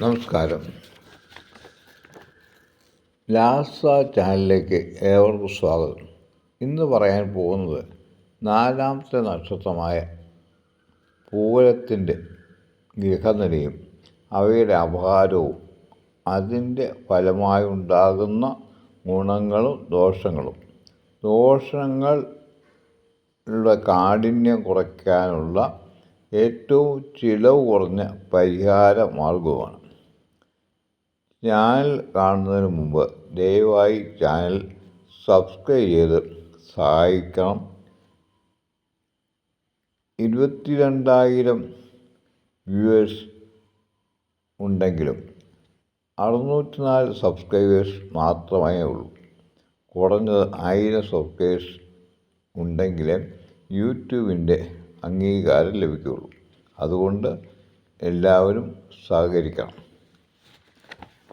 നമസ്കാരം. ലാസ ചാനലിലേക്ക് ഏവർക്കും സ്വാഗതം. ഇന്ന് പറയാൻ പോകുന്നത് നാലാമത്തെ നക്ഷത്രമായ പൂരത്തിന്റെ ഗ്രഹനിലയും അവയുടെ അപഹാരവും അതിന്റെ ഫലമായി ഉണ്ടാകുന്ന ഗുണങ്ങളും ദോഷങ്ങളും. ദോഷങ്ങളുടെ കാഠിന്യം കുറയ്ക്കാനുള്ള ഏറ്റവും ചിലവ് കുറഞ്ഞ പരിഹാര മാർഗവുമാണ് ചാനൽ കാണുന്നതിന് മുമ്പ് ദയവായി ചാനൽ സബ്സ്ക്രൈബ് ചെയ്ത് സഹായിക്കണം. ഇരുപത്തി രണ്ടായിരം വ്യൂവേഴ്സ് ഉണ്ടെങ്കിലും അറുന്നൂറ്റി നാല് സബ്സ്ക്രൈബേഴ്സ് മാത്രമേ ഉള്ളൂ. കുറഞ്ഞത് ആയിരം സബ്സ്ക്രൈബേഴ്സ് ഉണ്ടെങ്കിലേ യൂട്യൂബിന്റെ അംഗീകാരം ലഭിക്കുകയുള്ളൂ. അതുകൊണ്ട് എല്ലാവരും സഹകരിക്കണം.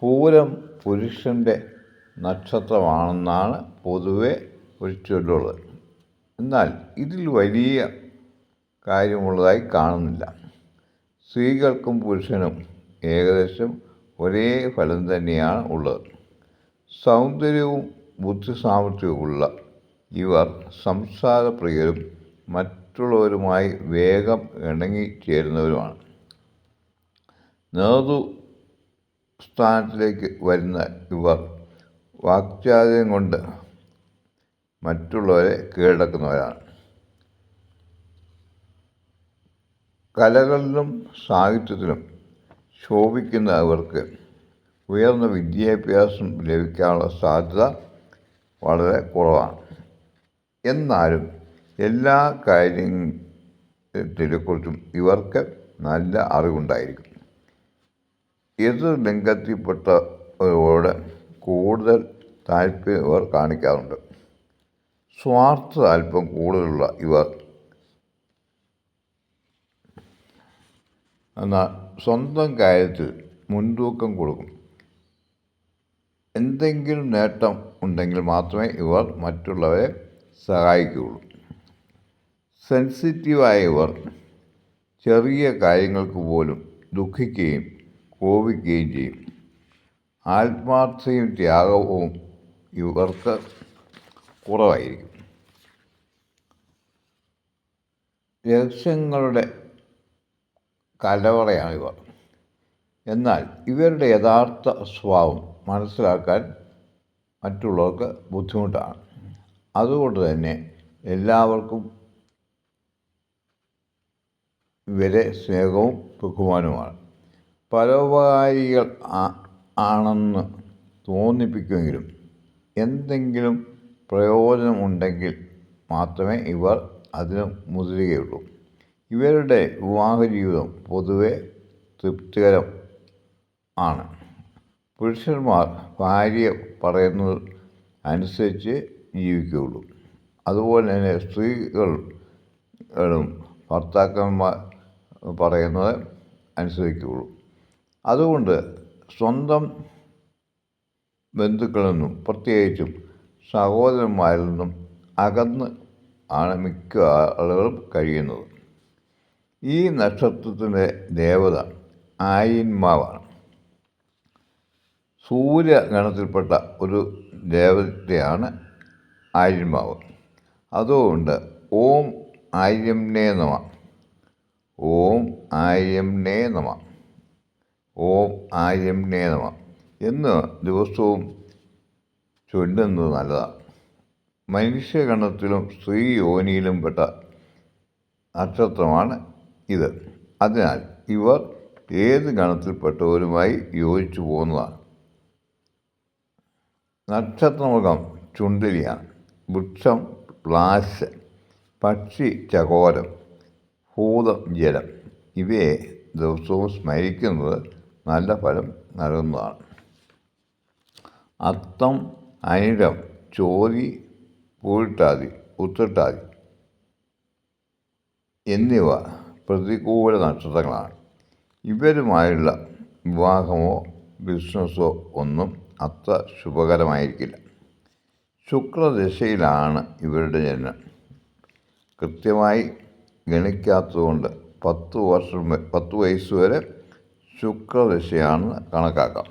പൂരം പുരുഷന്റെ നക്ഷത്രമാണെന്നാണ് പൊതുവെ ഒരു ചൊല്ലുള്ളത്. എന്നാൽ ഇതിൽ വലിയ കാര്യമുള്ളതായി കാണുന്നില്ല. സ്ത്രീകൾക്കും പുരുഷനും ഏകദേശം ഒരേ ഫലം തന്നെയാണ് ഉള്ളത്. സൗന്ദര്യവും ബുദ്ധിസാമർഥ്യവുമുള്ള ഇവർ സംസാരപ്രിയരും മറ്റുള്ളവരുമായി വേഗം ഇണങ്ങി ചേരുന്നവരുമാണ് നേതൃ സ്ഥാനത്തിലേക്ക് വരുന്ന ഇവർ വാക്ചാതുര്യം കൊണ്ട് മറ്റുള്ളവരെ കീഴടക്കുന്നവരാണ്. കലകളിലും സാഹിത്യത്തിലും ശോഭിക്കുന്ന അവർക്ക് ഉയർന്ന വിദ്യാഭ്യാസം ലഭിക്കാനുള്ള സാധ്യത വളരെ കുറവാണ്. എന്നാലും എല്ലാ കാര്യത്തെക്കുറിച്ചും ഇവർക്ക് നല്ല അറിവുണ്ടായിരിക്കും. എതിർ ലിംഗത്തിൽപ്പെട്ടവരോട് കൂടുതൽ താല്പര്യം ഇവർ കാണിക്കാറുണ്ട്? സ്വാർത്ഥ താല്പര്യം കൂടുതലുള്ള ഇവർ. എന്നാൽ സ്വന്തം കാര്യത്തിൽ മുൻതൂക്കം കൊടുക്കും. എന്തെങ്കിലും നേട്ടം ഉണ്ടെങ്കിൽ മാത്രമേ ഇവർ മറ്റുള്ളവരെ സഹായിക്കുകയുള്ളൂ. സെൻസിറ്റീവായ ഇവർ ചെറിയ കാര്യങ്ങൾക്ക് പോലും ദുഃഖിക്കുകയും കോപിക്കുകയും ചെയ്യും. ആത്മാർത്ഥയും ത്യാഗവും ഇവർക്ക് കുറവായിരിക്കും. രഹസ്യങ്ങളുടെ കലവറയാണ് ഇവർ എന്നാൽ ഇവരുടെ യഥാർത്ഥ സ്വഭാവം മനസ്സിലാക്കാൻ മറ്റുള്ളവർക്ക് ബുദ്ധിമുട്ടാണ്. അതുകൊണ്ട് തന്നെ എല്ലാവർക്കും ഇവരെ സ്നേഹവും ബഹുമാനവുമാണ്. പരോപകാരികൾ ആണെന്ന് തോന്നിപ്പിക്കുമെങ്കിലും എന്തെങ്കിലും പ്രയോജനം ഉണ്ടെങ്കിൽ മാത്രമേ ഇവർ അതിന് മുതിരുകയുള്ളൂ. ഇവരുടെ വിവാഹ ജീവിതം പൊതുവെ തൃപ്തികരം ആണ്. പുരുഷന്മാർ ഭാര്യ പറയുന്നത് അനുസരിച്ച് ജീവിക്കുകയുള്ളൂ. അതുപോലെ തന്നെ സ്ത്രീകളും ഭർത്താക്കന്മാർ പറയുന്നത് അനുസരിക്കുകയുള്ളൂ. അതുകൊണ്ട് സ്വന്തം ബന്ധുക്കളിൽ നിന്നും പ്രത്യേകിച്ചും സഹോദരന്മാരിൽ നിന്നും അകന്ന് ആണ് മിക്ക ആളുകളും കഴിയുന്നത്. ഈ നക്ഷത്രത്തിന്റെ ദേവത ആയിന്മാവാണ്. സൂര്യഗണത്തിൽപ്പെട്ട ഒരു ദേവതയാണ് ആര്യന്മാവ് അതുകൊണ്ട് ഓം ആര്യംനേ നമ. ഓം ആര്യംനേ നമ. ഓം ആര്യം നേതമ എന്ന് ദിവസവും ചൊല്ലുന്നത് നല്ലതാണ് മനുഷ്യഗണത്തിലും സ്ത്രീ യോനിയിലും പെട്ട നക്ഷത്രമാണ് ഇത്. അതിനാൽ ഇവർ ഏത് ഗണത്തിൽപ്പെട്ടവരുമായി യോജിച്ചു പോകുന്നതാണ്? നക്ഷത്രമുഖം ചുണ്ടലിയാണ്. വൃക്ഷം പ്ലാശ് പക്ഷി ചകോരം ഭൂതം ജലം. ഇവയെ ദിവസവും സ്മരിക്കുന്നത് നല്ല ഫലം നൽകുന്നതാണ്. അത്തം അനിടം ചോതി പൂട്ടാതി ഉത്തിട്ടാതി എന്നിവ പ്രതികൂല നക്ഷത്രങ്ങളാണ്. ഇവരുമായുള്ള വിവാഹമോ ബിസിനസ്സോ ഒന്നും അത്ര ശുഭകരമായിരിക്കില്ല. ശുക്രദശയിലാണ് ഇവരുടെ ജനനം. കൃത്യമായി ഗണിക്കാത്തതുകൊണ്ട് പത്ത് വർഷം പത്ത് വയസ്സ് വരെ ശുക്രദശയാണെന്ന് കണക്കാക്കാം.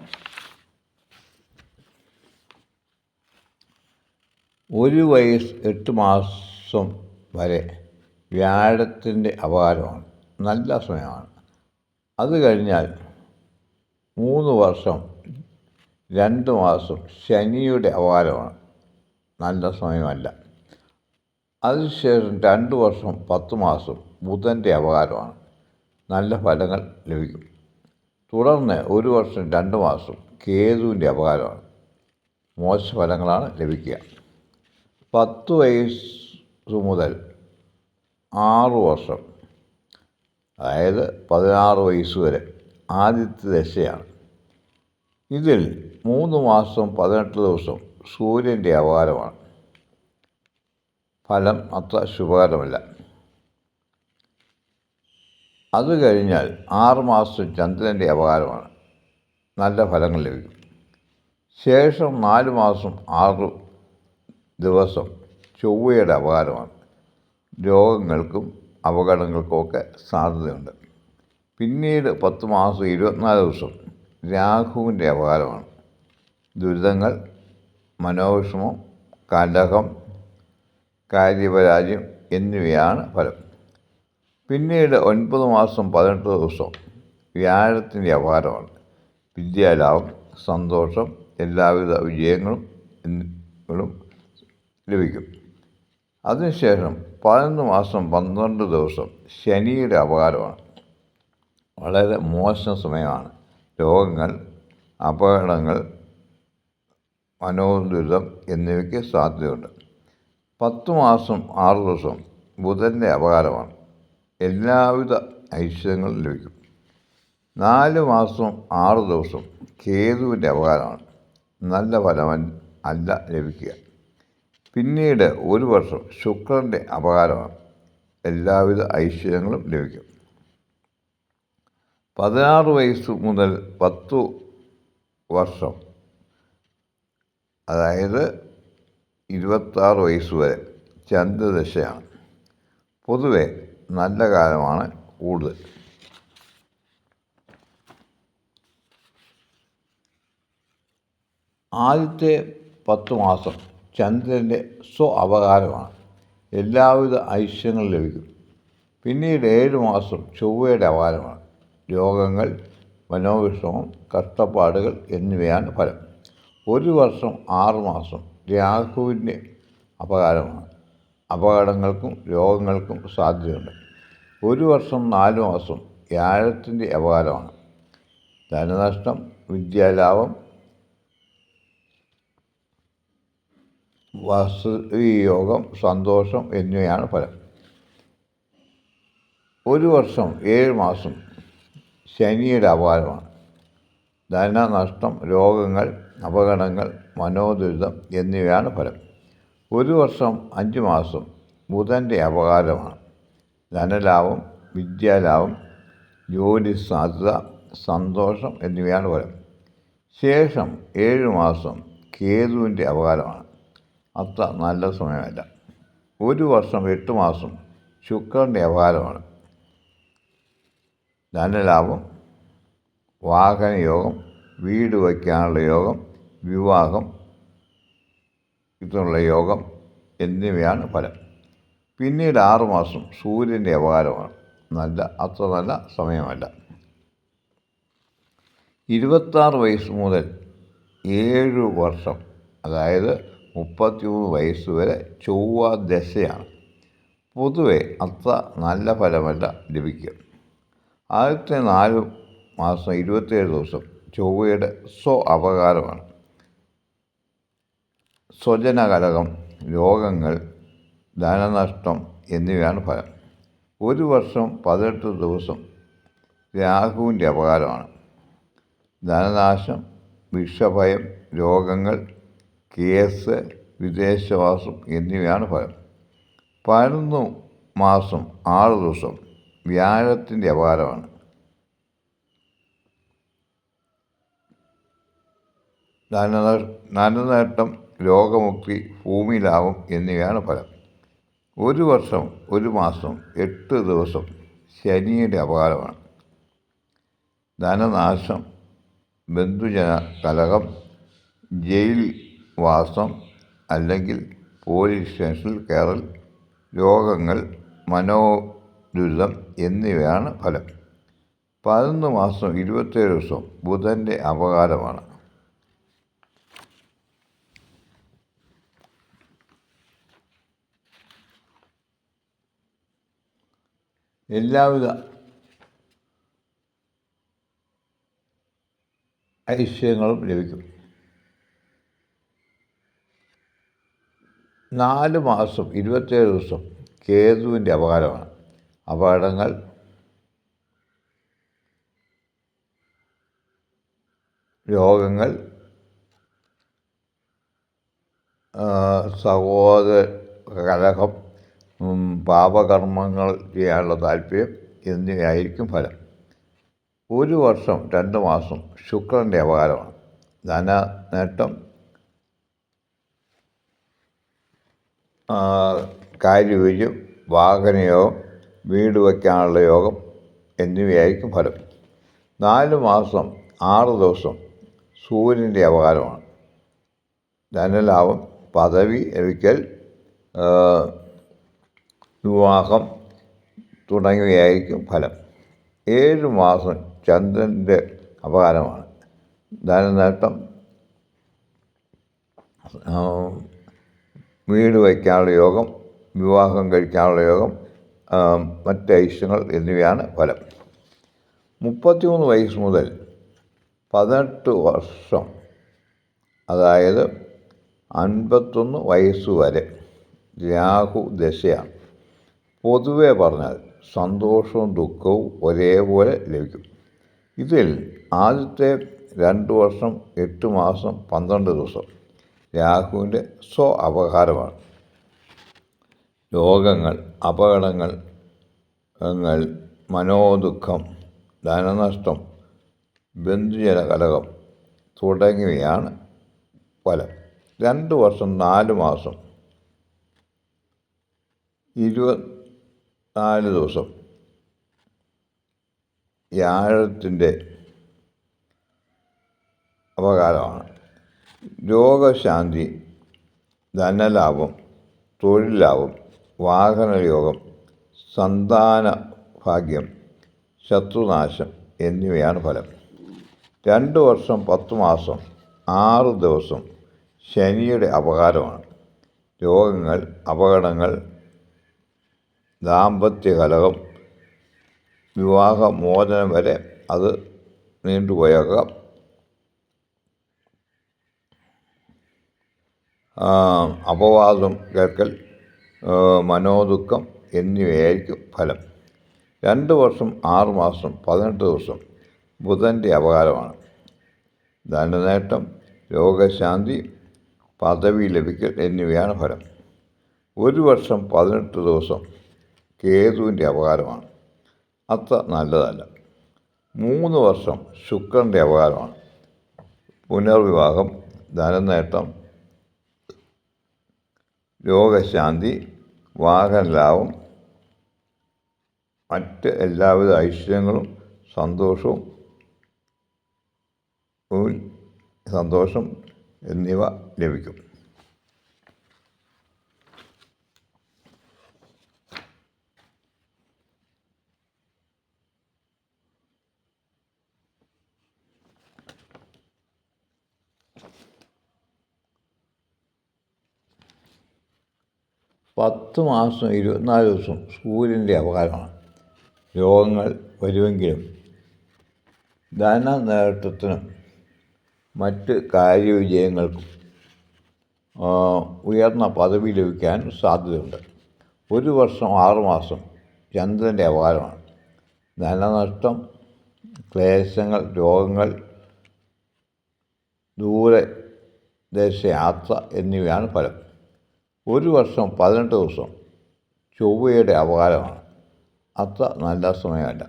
ഒരു വയസ്സ് എട്ട് മാസം വരെ വ്യാഴത്തിന്റെ അപകാരമാണ്. നല്ല സമയമാണ്. അത് കഴിഞ്ഞാൽ മൂന്ന് വർഷം രണ്ട് മാസം ശനിയുടെ അപകാരമാണ്. നല്ല സമയമല്ല. അതിനുശേഷം രണ്ട് വർഷം പത്ത് മാസം ബുധന്റെ അപകാരമാണ്. നല്ല ഫലങ്ങൾ ലഭിക്കും. തുടർന്ന് ഒരു വർഷം രണ്ട് മാസം കേതുവിന്റെ അപകാരമാണ്. മോശ ഫലങ്ങളാണ് ലഭിക്കുക. പത്ത് വയസ്സ് മുതൽ ആറ് വർഷം അതായത് പതിനാറ് വയസ്സ് വരെ ആദ്യത്തെ ദശയാണ്. ഇതിൽ മൂന്ന് മാസം പതിനെട്ട് ദിവസം സൂര്യന്റെ അപകാരമാണ്. ഫലം അത്ര ശുഭകരമല്ല. അത് കഴിഞ്ഞാൽ ആറുമാസം ചന്ദ്രന്റെ അപകാരമാണ്. നല്ല ഫലങ്ങൾ ലഭിക്കും. ശേഷം നാല് മാസം ആറ് ദിവസം ചൊവ്വയുടെ അപകാരമാണ്. രോഗങ്ങൾക്കും അപകടങ്ങൾക്കുമൊക്കെ സാധ്യതയുണ്ട്. പിന്നീട് പത്ത് മാസം ഇരുപത്തിനാല് ദിവസം രാഹുവിന്റെ അപകാരമാണ്. ദുരിതങ്ങൾ മനോവിഷമം കലഹം കാര്യപരാജയം എന്നിവയാണ് ഫലം. പിന്നീട് ഒൻപത് മാസം പതിനെട്ട് ദിവസം വ്യാഴത്തിന്റെ അപാരമാണ് വിദ്യാലാഭം സന്തോഷം എല്ലാവിധ വിജയങ്ങളും എന്നിവയും ലഭിക്കും. അതിനുശേഷം പതിനൊന്ന് മാസം പന്ത്രണ്ട് ദിവസം ശനിയുടെ അപകാരമാണ് വളരെ മോശം സമയമാണ്. രോഗങ്ങൾ അപകടങ്ങൾ മനോദുരിതം എന്നിവയ്ക്ക് സാധ്യതയുണ്ട്. പത്ത് മാസം ആറ് ദിവസം ബുധന്റെ അപകാരമാണ് എല്ലാവിധ ഐശ്വര്യങ്ങളും ലഭിക്കും. നാല് മാസം ആറ് ദിവസം കേതുവിന്റെ അപകാരമാണ്. നല്ല ഫലം അല്ല ലഭിക്കുക. പിന്നീട് ഒരു വർഷം ശുക്രന്റെ അപകാരമാണ്. എല്ലാവിധ ഐശ്വര്യങ്ങളും ലഭിക്കും. പതിനാറ് വയസ്സ് മുതൽ പത്തു വർഷം അതായത് ഇരുപത്താറ് വയസ്സ് വരെ ചന്ദ്രദശയാണ്. പൊതുവെ നല്ല കാലമാണ് കൂടുതൽ. ആദ്യത്തെ പത്ത് മാസം ചന്ദ്രന്റെ സ്വ അവകാരമാണ്. എല്ലാവിധ ഐശ്വര്യങ്ങളും ലഭിക്കും. പിന്നീട് ഏഴ് മാസം ചൊവ്വയുടെ അവകാരമാണ്. രോഗങ്ങൾ മനോവിഷമം കഷ്ടപ്പാടുകൾ എന്നിവയാണ് ഫലം. ഒരു വർഷം ആറ് മാസം രാഹുവിന്റെ അപകാരമാണ്. അപകടങ്ങൾക്കും രോഗങ്ങൾക്കും സാധ്യതയുണ്ട്. ഒരു വർഷം നാല് മാസം വ്യാഴത്തിന്റെ അപകാരമാണ്. ധനനഷ്ടം വിദ്യാലാഭം വസ്തുയോഗം സന്തോഷം എന്നിവയാണ് ഫലം. ഒരു വർഷം ഏഴ് മാസം ശനിയുടെ അപകാരമാണ്. ധനനഷ്ടം രോഗങ്ങൾ അപകടങ്ങൾ മനോദുരിതം എന്നിവയാണ് ഫലം. ഒരു വർഷം അഞ്ച് മാസം ബുധന്റെ അപകാരമാണ്. ധനലാഭം വിദ്യാലാഭം ജോലി സാധ്യത സന്തോഷം എന്നിവയാണ് ഫലം. ശേഷം ഏഴ് മാസം കേതുവിന്റെ അപകാരമാണ്. അത്ര നല്ല സമയമല്ല. ഒരു വർഷം എട്ട് മാസം ശുക്രന്റെ അപകാരമാണ്. ധനലാഭം വാഹനയോഗം വീട് വയ്ക്കാനുള്ള യോഗം വിവാഹം ഇതിനുള്ള യോഗം എന്നിവയാണ് ഫലം. പിന്നീട് ആറുമാസം സൂര്യന്റെ അപകാരമാണ്. നല്ല അത്ര നല്ല സമയമല്ല. ഇരുപത്താറ് വയസ്സ് മുതൽ ഏഴ് വർഷം അതായത് മുപ്പത്തിമൂന്ന് വയസ്സ് വരെ ചൊവ്വ ദശയാണ്. പൊതുവെ അത്ര നല്ല ഫലമല്ല ലഭിക്കുക. ആദ്യത്തെ നാല് മാസം ഇരുപത്തേഴ് ദിവസം ചൊവ്വയുടെ സ്വ അപകാരമാണ്. സ്വജനകലകം രോഗങ്ങൾ ധനനഷ്ടം എന്നിവയാണ് ഫലം. ഒരു വർഷം പതിനെട്ട് ദിവസം രാഹുവിന്റെ അപകാരമാണ്. ധനനാശം വിഷഭയം രോഗങ്ങൾ കേസ് വിദേശവാസം എന്നിവയാണ് ഫലം. പതിനൊന്ന് മാസം ആറ് ദിവസം വ്യാഴത്തിന്റെ അപകാരമാണ്. ധനനേട്ടം രോഗമുക്തി ഭൂമിലാഭം എന്നിവയാണ് ഫലം. ഒരു വർഷം ഒരു മാസം എട്ട് ദിവസം ശനിയുടെ അപകാരമാണ്. ധനനാശം ബന്ധുജന കലഹം ജയിൽ വാസം അല്ലെങ്കിൽ പോലീസ് സ്റ്റേഷനിൽ കയറൽ രോഗങ്ങൾ മനോദുരിതം എന്നിവയാണ് ഫലം. പതിനൊന്ന് മാസം ഇരുപത്തേഴ് ദിവസം ബുധന്റെ അപകാരമാണ്. എല്ലാവിധ ഐശ്വര്യങ്ങളും ലഭിക്കും. നാല് മാസം ഇരുപത്തേഴ് ദിവസം കേതുവിന്റെ അപകാരമാണ്. അപകടങ്ങൾ രോഗങ്ങൾ സഹോദര കലഹം പാപകർമ്മങ്ങൾ ചെയ്യാനുള്ള താല്പര്യം എന്നിവയായിരിക്കും ഫലം. ഒരു വർഷം രണ്ട് മാസം ശുക്രന്റെ അപകാരമാണ്. ധന നേട്ടം കാര്യവിജയം വാഹനയോഗം വീട് വയ്ക്കാനുള്ള യോഗം എന്നിവയായിരിക്കും ഫലം. നാല് മാസം ആറ് ദിവസം സൂര്യന്റെ അപകാരമാണ്. ധനലാഭം പദവി ലഭിക്കൽ വിവാഹം തുടങ്ങിയവയായിരിക്കും ഫലം. ഏഴ് മാസം ചന്ദ്രന്റെ അപകാരമാണ്. ധനനേട്ടം വീട് വയ്ക്കാനുള്ള യോഗം വിവാഹം കഴിക്കാനുള്ള യോഗം മറ്റ് ഐശ്വര്യങ്ങൾ എന്നിവയാണ് ഫലം. മുപ്പത്തിമൂന്ന് വയസ്സ് മുതൽ പതിനെട്ട് വർഷം അതായത് അൻപത്തൊന്ന് വയസ്സ് വരെ രാഹു ദശയാണ്. പൊതുവെ പറഞ്ഞാൽ സന്തോഷവും ദുഃഖവും ഒരേപോലെ ലഭിക്കും. ഇതിൽ ആദ്യത്തെ രണ്ട് വർഷം എട്ട് മാസം പന്ത്രണ്ട് ദിവസം രാഹുവിന്റെ സ്വ അപകാരമാണ് രോഗങ്ങൾ അപകടങ്ങൾ മനോദുഃഖം ധനനഷ്ടം ബന്ധുജന കലകം തുടങ്ങിയവയാണ് ഫലം. രണ്ട് വർഷം നാല് മാസം ഇരുപത്തിനാല് ദിവസം. വ്യാഴത്തിന്റെ അപകാരമാണ്. രോഗശാന്തി ധനലാഭം തൊഴിൽ ലാഭം വാഹനയോഗം സന്താന ഭാഗ്യം ശത്രുനാശം എന്നിവയാണ് ഫലം. രണ്ട് വർഷം പത്ത് മാസം ആറ് ദിവസം ശനിയുടെ അപകാരമാണ്. രോഗങ്ങൾ അപകടങ്ങൾ ദാമ്പത്യ കലഹം വിവാഹമോചനം വരെ അത് നീണ്ടുപോയേക്കാം. അപവാദം കേൾക്കൽ മനോദുഃഖം എന്നിവയായിരിക്കും ഫലം. രണ്ട് വർഷം ആറ് മാസം പതിനെട്ട് ദിവസം ബുധന്റെ അപകാരമാണ്. ധനനേട്ടം രോഗശാന്തി പദവി ലഭിക്കൽ എന്നിവയാണ് ഫലം. ഒരു വർഷം പതിനെട്ട് ദിവസം കേതുവിന്റെ അപകാരമാണ്. അത്ര നല്ലതല്ല. മൂന്ന് വർഷം ശുക്രന്റെ അപകാരമാണ്. പുനർവിവാഹം ധനനേട്ടം രോഗശാന്തി വാഹനലാഭം മറ്റ് എല്ലാവിധ ഐശ്വര്യങ്ങളും സന്തോഷവും സന്തോഷം എന്നിവ ലഭിക്കും. പത്ത് മാസം ഇരുപത്തിനാല് ദിവസം സൂര്യന്റെ അപകാരമാണ് രോഗങ്ങൾ വരുമെങ്കിലും ധന നേട്ടത്തിനും മറ്റ് കാര്യവിജയങ്ങൾക്കും ഉയർന്ന പദവി ലഭിക്കാൻ സാധ്യതയുണ്ട്. ഒരു വർഷം ആറുമാസം ചന്ദ്രന്റെ അപകാരമാണ് ധനനഷ്ടം ക്ലേശങ്ങൾ രോഗങ്ങൾ ദൂരദേശയാത്ര എന്നിവയാണ് ഫലം. ഒരു വർഷം പതിനെട്ട് ദിവസം ചൊവ്വയുടെ അപകാരമാണ്. അത്ര നല്ല സമയമല്ല.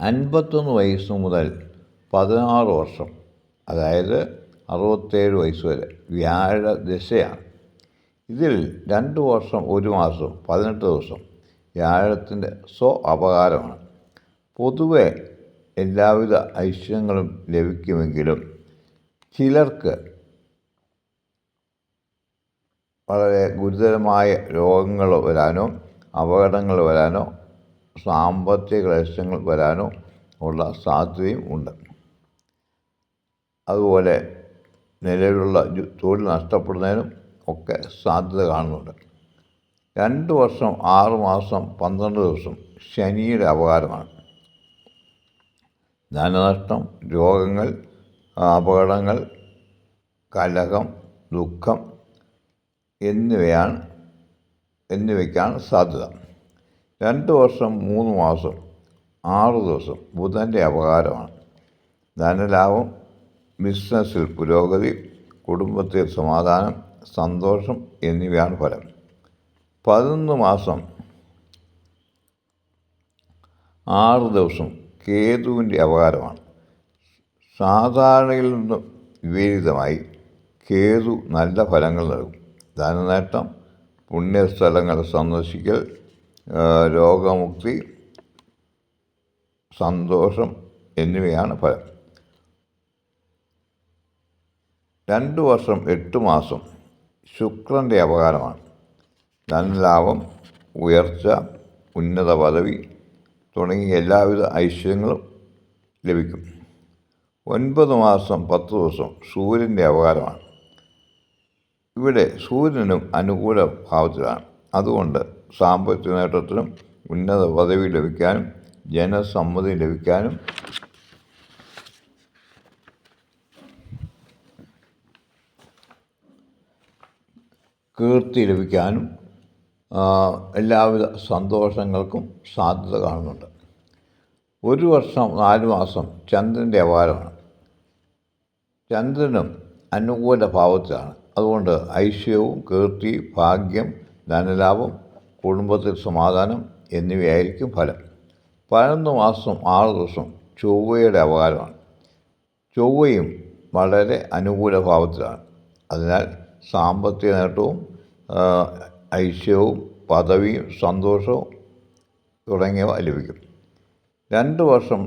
അൻപത്തൊന്ന് വയസ്സ് മുതൽ പതിനാറ് വർഷം അതായത് അറുപത്തേഴ് വയസ്സ് വരെ വ്യാഴ ദശയാണ്. ഇതിൽ രണ്ട് വർഷം ഒരു മാസം പതിനെട്ട് ദിവസം വ്യാഴത്തിന്റെ സ്വ അപകാരമാണ്. പൊതുവെ എല്ലാവിധ ഐശ്വര്യങ്ങളും ലഭിക്കുമെങ്കിലും ചിലർക്ക് വളരെ ഗുരുതരമായ രോഗങ്ങൾ വരാനോ അപകടങ്ങൾ വരാനോ സാമ്പത്തിക ക്ലേശങ്ങൾ വരാനോ ഉള്ള സാധ്യതയും ഉണ്ട്. അതുപോലെ നിലവിലുള്ള തൊഴിൽ നഷ്ടപ്പെടുന്നതിനും ഒക്കെ സാധ്യത കാണുന്നുണ്ട്. രണ്ട് വർഷം ആറ് മാസം പന്ത്രണ്ട് ദിവസം ശനിയുടെ അപകാരമാണ്. ധനനഷ്ടം രോഗങ്ങൾ അപകടങ്ങൾ കലഹം ദുഃഖം എന്നിവയാണ് എന്നിവയ്ക്കാണ് സാധ്യത. രണ്ട് വർഷം മൂന്ന് മാസം ആറ് ദിവസം ബുധന്റെ അപകാരമാണ്. ധനലാഭം ബിസിനസ്സിൽ പുരോഗതി കുടുംബത്തിൽ സമാധാനം സന്തോഷം എന്നിവയാണ് ഫലം. പതിനൊന്ന് മാസം ആറ് ദിവസം കേതുവിന്റെ അപകാരമാണ്. സാധാരണയിൽ നിന്നും വിപരീതമായി കേതു നല്ല ഫലങ്ങൾ നൽകും. ധനനേട്ടം പുണ്യസ്ഥലങ്ങൾ സന്ദർശിക്കൽ രോഗമുക്തി സന്തോഷം എന്നിവയാണ് ഫലം. രണ്ട് വർഷം എട്ട് മാസം ശുക്രന്റെ അപകാരമാണ്. ധനലാഭം ഉയർച്ച ഉന്നത പദവി തുടങ്ങിയ എല്ലാവിധ ഐശ്വര്യങ്ങളും ലഭിക്കും. ഒൻപത് മാസം പത്ത് ദിവസം സൂര്യന്റെ അപകാരമാണ്. ഇവിടെ സൂര്യനും അനുകൂല ഭാവത്തിലാണ്. അതുകൊണ്ട് സാമ്പത്തിക നേട്ടത്തിനും ഉന്നത പദവി ലഭിക്കാനും ജനസമ്മതി ലഭിക്കാനും കീർത്തി ലഭിക്കാനും എല്ലാവിധ സന്തോഷങ്ങൾക്കും സാധ്യത കാണുന്നുണ്ട്. ഒരു വർഷം നാല് മാസം ചന്ദ്രന്റെ അപാരമാണ് ചന്ദ്രനും അനുകൂല ഭാവത്തിലാണ്. അതുകൊണ്ട് ഐശ്വര്യവും കീർത്തി ഭാഗ്യം ധനലാഭം കുടുംബത്തിൽ സമാധാനം എന്നിവയായിരിക്കും ഫലം. പതിനൊന്ന് മാസം ആറ് ദിവസം ചൊവ്വയുടെ അപകാരമാണ്. ചൊവ്വയും വളരെ അനുകൂല ഭാവത്തിലാണ്. അതിനാൽ സാമ്പത്തിക നേട്ടവും ഐശ്വര്യവും പദവിയും സന്തോഷവും തുടങ്ങിയവ ലഭിക്കും. രണ്ട് വർഷം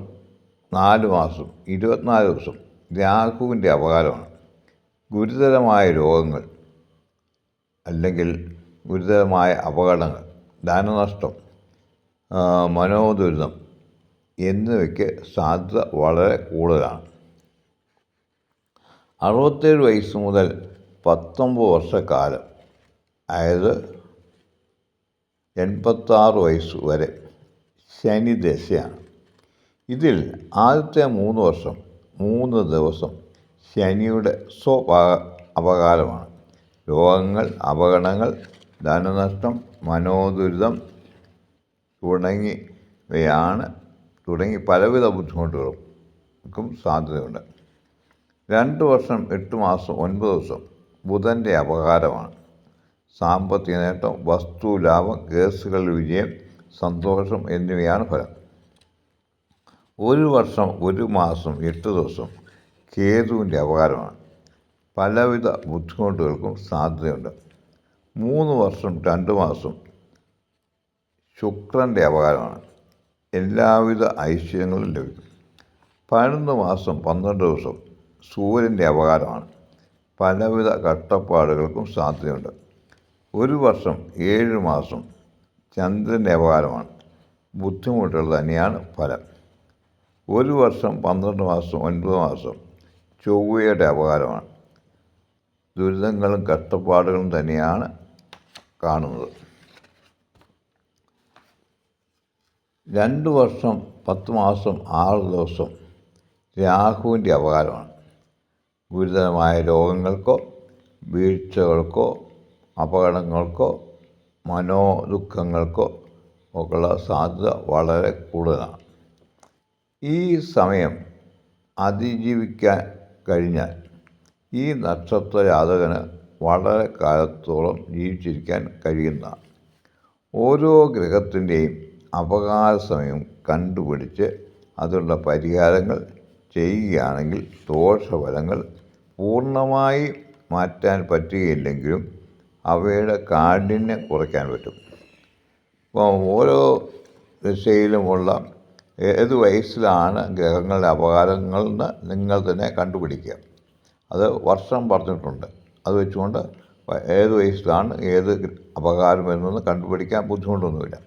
നാല് മാസം ഇരുപത്തിനാല് ദിവസം രാഹുവിന്റെ അപകാരമാണ്. ഗുരുതരമായ രോഗങ്ങൾ അല്ലെങ്കിൽ ഗുരുതരമായ അപകടങ്ങൾ ധനനഷ്ടം മനോദുരിതം എന്നിവയ്ക്ക് സാധ്യത വളരെ കൂടുതലാണ്. അറുപത്തേഴ് വയസ്സ് മുതൽ പത്തൊമ്പത് വർഷക്കാലം അതായത് എൺപത്താറ് വയസ്സ് വരെ ശനി ദശയാണ് ഇതിൽ ആദ്യത്തെ മൂന്ന് വർഷം മൂന്ന് ദിവസം ശനിയുടെ സ്വഭാ അപകാലമാണ് രോഗങ്ങൾ അപകടങ്ങൾ ധനനഷ്ടം മനോദുരിതം തുടങ്ങിയവയാണ് തുടങ്ങി പലവിധ ബുദ്ധിമുട്ടുകൾക്കും സാധ്യതയുണ്ട്. രണ്ട് വർഷം എട്ട് മാസം ഒൻപത് ദിവസം ബുധന്റെ അപകാരമാണ്. സാമ്പത്തിക നേട്ടം വസ്തു ലാഭം കേസുകളിൽ വിജയം സന്തോഷം എന്നിവയാണ് ഫലം. ഒരു വർഷം ഒരു മാസം എട്ട് ദിവസം കേതുവിന്റെ അപകാരമാണ്. പലവിധ ബുദ്ധിമുട്ടുകൾക്കും സാധ്യതയുണ്ട്. മൂന്ന് വർഷം രണ്ട് മാസം ശുക്രന്റെ അപകാരമാണ്. എല്ലാവിധ ഐശ്വര്യങ്ങളും ലഭിക്കും. പതിനൊന്ന് മാസം പന്ത്രണ്ട് ദിവസം സൂര്യന്റെ അപകാരമാണ്. പലവിധ കഷ്ടപ്പാടുകൾക്കും സാധ്യതയുണ്ട്. ഒരു വർഷം ഏഴ് മാസം ചന്ദ്രന്റെ അപകാരമാണ്. ബുദ്ധിമുട്ടുകൾ തന്നെയാണ് ഫലം. ഒരു വർഷം പന്ത്രണ്ട് മാസം ഒൻപത് മാസം ചൊവ്വയുടെ അപകാരമാണ്. ദുരിതങ്ങളും കഷ്ടപ്പാടുകളും തന്നെയാണ് കാണുന്നത്. രണ്ട് വർഷം പത്ത് മാസം ആറ് ദിവസം രാഹുവിന്റെ അപകാരമാണ്. ഗുരുതരമായ രോഗങ്ങൾക്കോ വീഴ്ചകൾക്കോ അപകടങ്ങൾക്കോ മനോദുഃഖങ്ങൾക്കോ ഒക്കെയുള്ള സാധ്യത വളരെ കൂടുതലാണ്. ഈ സമയം അതിജീവിക്കാൻ കഴിഞ്ഞാൽ ഈ നക്ഷത്ര ജാതകന് വളരെ കാലത്തോളം ജീവിച്ചിരിക്കാൻ കഴിയുന്നതാണ്. ഓരോ ഗ്രഹത്തിന്റെയും അപകാര സമയം കണ്ടുപിടിച്ച് അതിനുള്ള പരിഹാരങ്ങൾ ചെയ്യുകയാണെങ്കിൽ ദോഷഫലങ്ങൾ പൂർണമായി മാറ്റാൻ പറ്റുകയില്ലെങ്കിലും അവയുടെ കാഠിന്യം കുറയ്ക്കാൻ പറ്റും. ഓരോ ദിശയിലുമുള്ള ഏത് വയസ്സിലാണ് ഗ്രഹങ്ങളുടെ അപകാരങ്ങളെന്ന് നിങ്ങൾ തന്നെ കണ്ടുപിടിക്കുക. അത് വർഷം പറഞ്ഞിട്ടുണ്ട്. അത് വെച്ചുകൊണ്ട് ഏത് വയസ്സിലാണ് ഏത് അപകാരം വരുന്നതെന്ന് കണ്ടുപിടിക്കാൻ ബുദ്ധിമുട്ടൊന്നുമില്ല.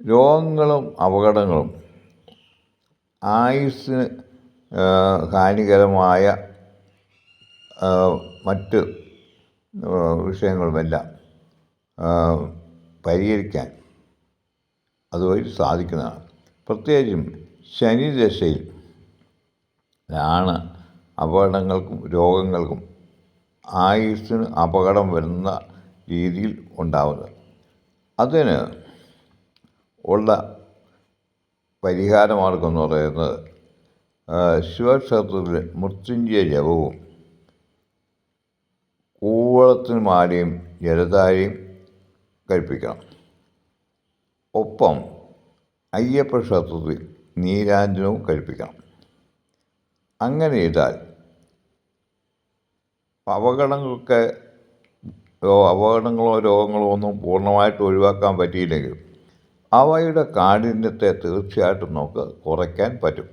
രോഗങ്ങളും അപകടങ്ങളും ആയുസ്സിന് ഹാനികരമായ മറ്റ് വിഷയങ്ങളുമെല്ലാം പരിഹരിക്കാൻ അതുവഴി സാധിക്കുന്നതാണ്. പ്രത്യേകിച്ചും ശനിദശയിൽ ആണ് അപകടങ്ങൾക്കും രോഗങ്ങൾക്കും ആയുസ്സിന് അപകടം വരുന്ന രീതിയിൽ ഉണ്ടാവുന്നത്. അതിന് ഉള്ള പരിഹാരമാർഗം എന്ന് പറയുന്നത് ശിവക്ഷേത്രത്തിൽ മൃത്യുഞ്ജയ ജപവും കൂവളത്തിന് മാലയും ജലധാരയും കഴിപ്പിക്കണം. ഒപ്പം അയ്യപ്പ ക്ഷേത്രത്തിൽ നീരാഞ്ജനവും കഴിപ്പിക്കണം. അങ്ങനെ ചെയ്താൽ അപകടങ്ങൾക്ക് അപകടങ്ങളോ രോഗങ്ങളോ ഒന്നും പൂർണമായിട്ട് ഒഴിവാക്കാൻ പറ്റിയില്ലെങ്കിലും അവയുടെ കാഠിന്യത്തെ തീർച്ചയായിട്ടും നമുക്ക് കുറയ്ക്കാൻ പറ്റും.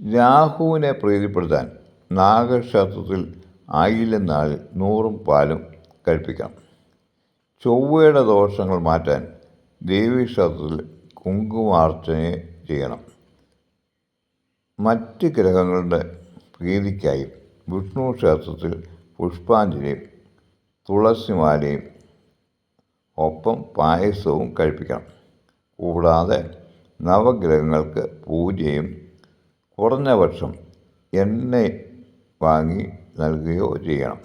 രാഹുവിനെ പ്രീതിപ്പെടുത്താൻ നാഗക്ഷേത്രത്തിൽ ആയില്യം നാളിൽ നൂറും പാലും കഴിപ്പിക്കണം. ചൊവ്വയുടെ ദോഷങ്ങൾ മാറ്റാൻ ദേവീക്ഷേത്രത്തിൽ കുങ്കുമാർച്ചന ചെയ്യണം. മറ്റ് ഗ്രഹങ്ങളുടെ പ്രീതിക്കായി വിഷ്ണു ക്ഷേത്രത്തിൽ പുഷ്പാഞ്ജലിയും തുളസിമാലയും ഒപ്പം പായസവും കഴിപ്പിക്കണം. കൂടാതെ നവഗ്രഹങ്ങൾക്ക് പൂജയും കുറഞ്ഞ പക്ഷം എണ്ണ വാങ്ങി നൽകുകയോ ചെയ്യണം.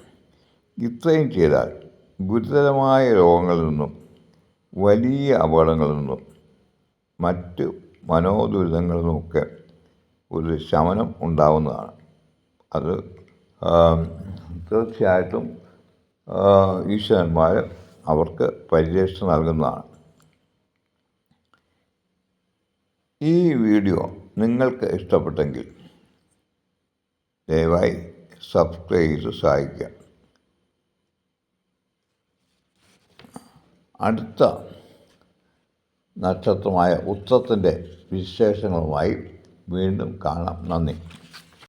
ഇത്രയും ചെയ്താൽ ഗുരുതരമായ രോഗങ്ങളിൽ നിന്നും വലിയ അപകടങ്ങളിൽ നിന്നും മറ്റ് മനോദുരിതങ്ങളിൽ നിന്നുമൊക്കെ ഒരു ശമനം ഉണ്ടാവുന്നതാണ്. അത് തീർച്ചയായിട്ടും ഈശ്വരന്മാർ അവർക്ക് പരിരക്ഷ നൽകുന്നതാണ്. ഈ വീഡിയോ നിങ്ങൾക്ക് ഇഷ്ടപ്പെട്ടെങ്കിൽ ദയവായി സബ്സ്ക്രൈബ് ചെയ്ത് സഹായിക്കുക. അടുത്ത നക്ഷത്രമായ ഉത്തത്തിന്റെ വിശേഷങ്ങളുമായി വീണ്ടും കാണാം. നന്ദി.